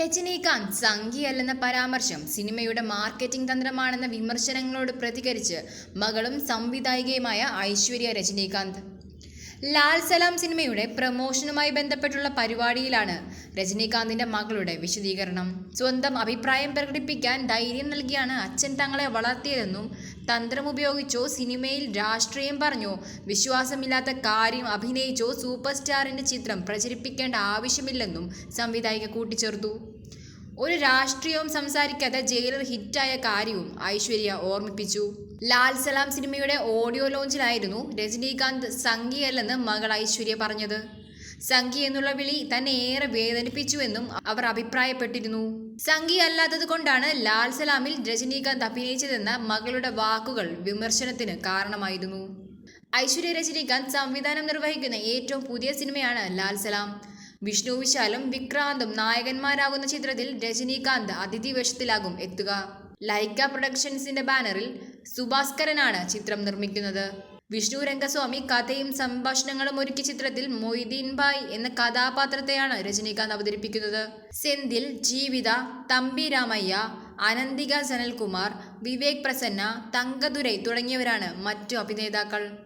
രജനീകാന്ത് സംഘിയല്ലെന്ന പരാമർശം സിനിമയുടെ മാർക്കറ്റിംഗ് തന്ത്രമാണെന്ന വിമർശനങ്ങളോട് പ്രതികരിച്ച് മകളും സംവിധായികയുമായ ഐശ്വര്യ രജനീകാന്ത്. ലാൽ സലാം സിനിമയുടെ പ്രമോഷനുമായി ബന്ധപ്പെട്ടുള്ള പരിപാടിയിലാണ് രജനീകാന്തിന്റെ മകളുടെ വിശദീകരണം. സ്വന്തം അഭിപ്രായം പ്രകടിപ്പിക്കാൻ ധൈര്യം നൽകിയാണ് അച്ഛൻ തങ്ങളെ വളർത്തിയതെന്നും തന്ത്രം ഉപയോഗിച്ചോ സിനിമയിൽ രാഷ്ട്രീയം പറഞ്ഞോ വിശ്വാസമില്ലാത്ത കാര്യം അഭിനയിച്ചോ സൂപ്പർ സ്റ്റാറിന്റെ ചിത്രം പ്രചരിപ്പിക്കേണ്ട ആവശ്യമില്ലെന്നും സംവിധായിക കൂട്ടിച്ചേർത്തു. ഒരു രാഷ്ട്രീയവും സംസാരിക്കാതെ ജയിലർ ഹിറ്റായ കാര്യവും ഐശ്വര്യ ഓർമ്മിപ്പിച്ചു. ലാൽ സലാം സിനിമയുടെ ഓഡിയോ ലോഞ്ചിലായിരുന്നു രജനീകാന്ത് സംഘിയല്ലെന്ന് മകൾ ഐശ്വര്യ പറഞ്ഞത്. സംഘി എന്നുള്ള വിളി തന്നെ ഏറെ വേദനിപ്പിച്ചുവെന്നും അവർ അഭിപ്രായപ്പെട്ടിരുന്നു. സംഘി അല്ലാത്തത് കൊണ്ടാണ് ലാൽ സലാമിൽ രജനീകാന്ത് അഭിനയിച്ചതെന്ന മകളുടെ വാക്കുകൾ വിമർശനത്തിന് കാരണമായിരുന്നു. ഐശ്വര്യ രജനീകാന്ത് സംവിധാനം നിർവഹിക്കുന്ന ഏറ്റവും പുതിയ സിനിമയാണ് ലാൽ സലാം. വിഷ്ണു വിശാലും വിക്രാന്തും നായകന്മാരാകുന്ന ചിത്രത്തിൽ രജനീകാന്ത് അതിഥി വേഷത്തിലാകും എത്തുക. ലൈക്ക പ്രൊഡക്ഷൻസിന്റെ ബാനറിൽ സുഭാസ്കരനാണ് ചിത്രം നിർമ്മിക്കുന്നത്. വിഷ്ണു രംഗസ്വാമി കഥയും സംഭാഷണങ്ങളും ഒരുക്കിയ ചിത്രത്തിൽ മൊയ്തീൻ ബായ് എന്ന കഥാപാത്രത്തെയാണ് രജനീകാന്ത് അവതരിപ്പിക്കുന്നത്. സെന്തിൽ ജീവിത തമ്പി രാമയ്യ അനന്തിക സനൽകുമാർ വിവേക് പ്രസന്ന തങ്കദുരൈ തുടങ്ങിയവരാണ് മറ്റു അഭിനേതാക്കൾ.